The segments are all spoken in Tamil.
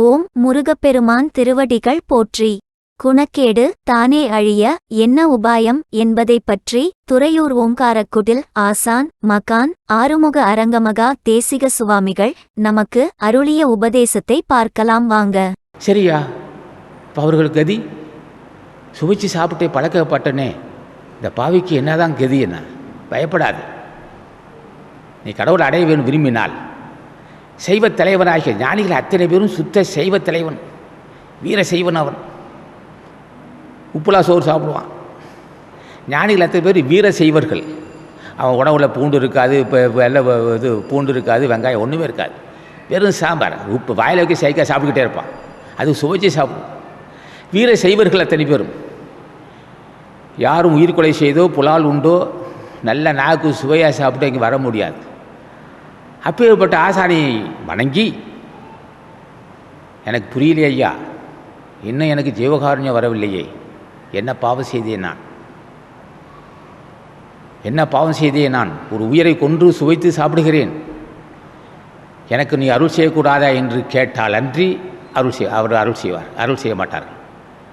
ஓம் முருகப்பெருமான் திருவடிகள் போற்றி. குணக்கேடு தானே அழிய என்ன உபாயம் என்பதைப் பற்றி துறையூர் ஓங்காரக்குடில் ஆசான் மகான் ஆறுமுக அரங்கமகா தேசிக சுவாமிகள் நமக்கு அருளிய உபதேசத்தை பார்க்கலாம் வாங்க. சரியா? இப்போ அவர்களுக்கு கதி? சுவைச்சு சாப்பிட்டே பழக்கப்பட்டனே. இந்த பாவிக்கு என்னதான் கதி என்ன பயப்படாது. நீ கடவுளை அடைய வேணும் விரும்பினால். சைவ தலைவனாகிய ஞானிகள் அத்தனை பேரும் சுத்த சைவ தலைவன். வீர செய்வன் அவன். உப்புலா சோறு சாப்பிடுவான். ஞானிகள் அத்தனை பேர் வீர செய்வர்கள். அவன் உணவுல பூண்டு இருக்காது இப்போ வெள்ளை இது பூண்டு இருக்காது வெங்காயம் ஒன்றுமே இருக்காது. வெறும் சாம்பார். உப்பு வாயில் வைக்க சைக்கா சாப்பிட்டுக்கிட்டே இருப்பான். அது சுவைச்சு சாப்பிடும். வீர செய்வர்கள் அத்தனை பேரும். யாரும் உயிர் கொலை செய்தோ புலால் உண்டோ நல்ல நாக்கு சுவையாக சாப்பிட்டு இங்கே வர முடியாது. அப்பேற்பட்ட ஆசானியை வணங்கி எனக்கு புரியலையே ஐயா இன்னும் எனக்கு ஜீவகாருண்யம் வரவில்லையே என்ன பாவம் செய்தேன் நான்? என்ன பாவம் செய்தேன் நான்? ஒரு உயிரை கொன்று சுவைத்து சாப்பிடுகிறேன். எனக்கு நீ அருள் செய்யக்கூடாதா? என்று கேட்டால் அன்றி அருள் செய் அவர் அருள் செய்வார் அருள் செய்ய மாட்டார்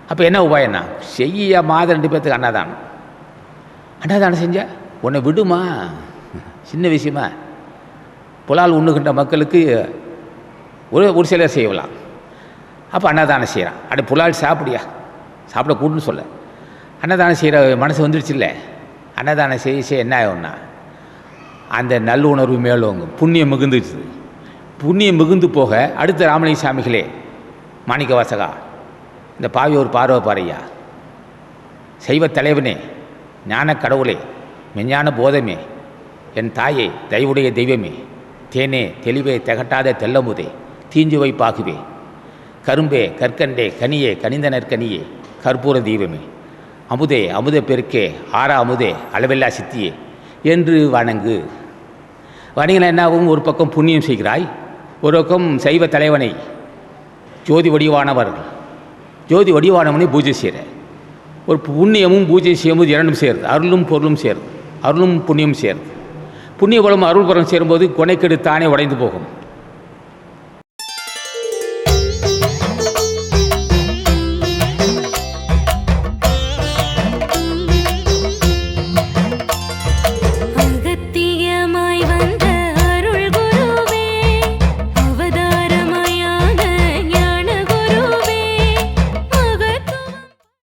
அப்போ என்ன உபாயம்னா செய்ய மாத ரெண்டு பேர்த்துக்கு அன்னதானம் அன்னதானம் செஞ்ச? உன்னை விடுமா? சின்ன விஷயமா? புலால் உண்ணுகின்ற மக்களுக்கு ஒரு ஒரு சிலர் செய்யலாம். அப்போ அன்னதானம் செய்கிறான் அட புலால் சாப்பிடியா? சாப்பிடக்கூடுன்னு சொல்ல. அன்னதானம் செய்கிற மனசு வந்துடுச்சுல்ல அன்னதானம் செய்ய செய்ய என்ன ஆகும்னா அந்த நல்லுணர்வு மேலோங்கும் புண்ணியம் மிகுந்துச்சு புண்ணியம் மிகுந்து போக அடுத்த ராமலிங்க சாமிகளே மாணிக்க வாசகா இந்த பாவி ஒரு பார்வை பாறையா செய்வ தலைவனே ஞான கடவுளே மெஞ்ஞான போதமே என் தாயே தயவுடைய தெய்வமே தேனே தெளிவே திகட்டாத தெல்லமுதே தீஞ்சுவை பாகுவே. கரும்பே கற்கண்டே கனியே கனிந்த நற்கனியே கற்பூர தீபமே. அமுதே அமுத பெருக்கே ஆறா அமுதே அளவில்லா சித்தியே என்று வணங்கு. வணங்கின என்னாகவும் ஒரு பக்கம் புண்ணியம் செய்கிறாய் ஒரு பக்கம் சைவ தலைவனை ஜோதி வடிவானவர்கள். ஜோதி வடிவானவனை பூஜை செய்கிற ஒரு புண்ணியமும் பூஜை செய்யும்போது இரண்டும் சேருது அருளும் பொருளும் சேருது அருளும் புண்ணியம் சேருது புண்ணிய பலம் அருள் பலம் சேரும்போது கொனைக்கெடு தானே உடைந்து போகும்.